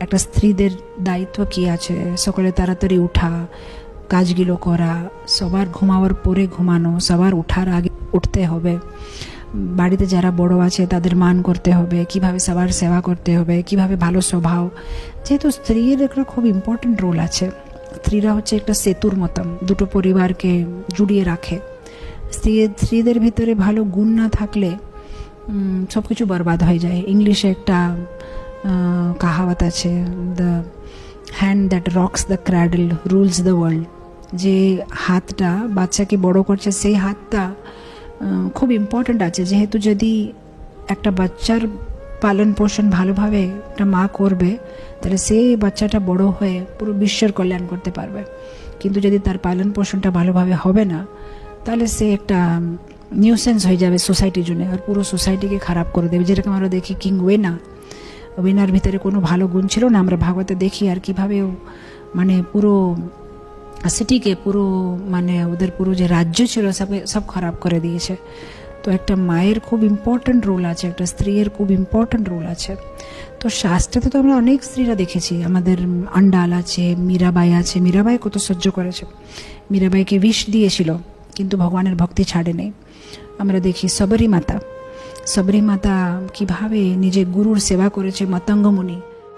একটা স্ত্রীদের দায়িত্ব কি আছে? সকালে তাড়াতাড়ি উঠা, কাজগুলো করা, সবার ঘুমাবার পরে ঘুমানো, সবার উঠার আগে উঠতে হবে। বাড়িতে যারা বড় আছে তাদের মান করতে হবে, কীভাবে সবার সেবা করতে হবে, কীভাবে ভালো স্বভাব। যেহেতু স্ত্রীর একটা খুব ইম্পর্টেন্ট রোল আছে। স্ত্রীরা হচ্ছে একটা সেতুর মতন, দুটো পরিবারকে জুড়িয়ে রাখে। স্ত্রী, স্ত্রীদের ভিতরে ভালো গুণ না থাকলে সব কিছু বরবাদ হয়ে যায়। ইংলিশে একটা কাহাওয়াত আছে the hand that rocks the cradle rules the world যে হাতটা বাচ্চাকে বড় করছে, সেই হাতটা খুব ইম্পর্ট্যান্ট আছে। যেহেতু যদি একটা বাচ্চার পালন পোষণ ভালোভাবে একটা মা করবে, তাহলে সেই বাচ্চাটা বড় হয়ে পুরো বিশ্বের কল্যাণ করতে পারবে। কিন্তু যদি তার পালন পোষণটা ভালোভাবে হবে না, তাহলে সে একটা নিউসেন্স হয়ে যাবে সোসাইটির জন্য। আর পুরো সোসাইটিকে খারাপ করে দেবে। যেরকম আমরা দেখি কিং ওয়েনা ওয়েনার ভিতরে কোনো ভালো গুণ ছিল না। আমরা ভাগবতে দেখি আর কীভাবে মানে পুরো সিটিকে পুরো মানে ওদের পুরো যে রাজ্য ছিল সব সব খারাপ করে দিয়েছে। তো একটা মায়ের খুব ইম্পর্ট্যান্ট রোল আছে, একটা স্ত্রীর খুব ইম্পর্ট্যান্ট রোল আছে। তো শাস্ত্রে তো আমরা অনেক স্ত্রীরা দেখেছি। আমাদের আন্ডাল আছে, মীরাবাই আছে। মীরাবাই কত সহ্য করেছে। মীরাবাইকে বিষ দিয়েছিল, কিন্তু ভগবানের ভক্তি ছাড়েনি। আমরা দেখি সবরী মাতা। সবরী মাতা কীভাবে নিজে গুরুর সেবা করেছে মতঙ্গ মুনি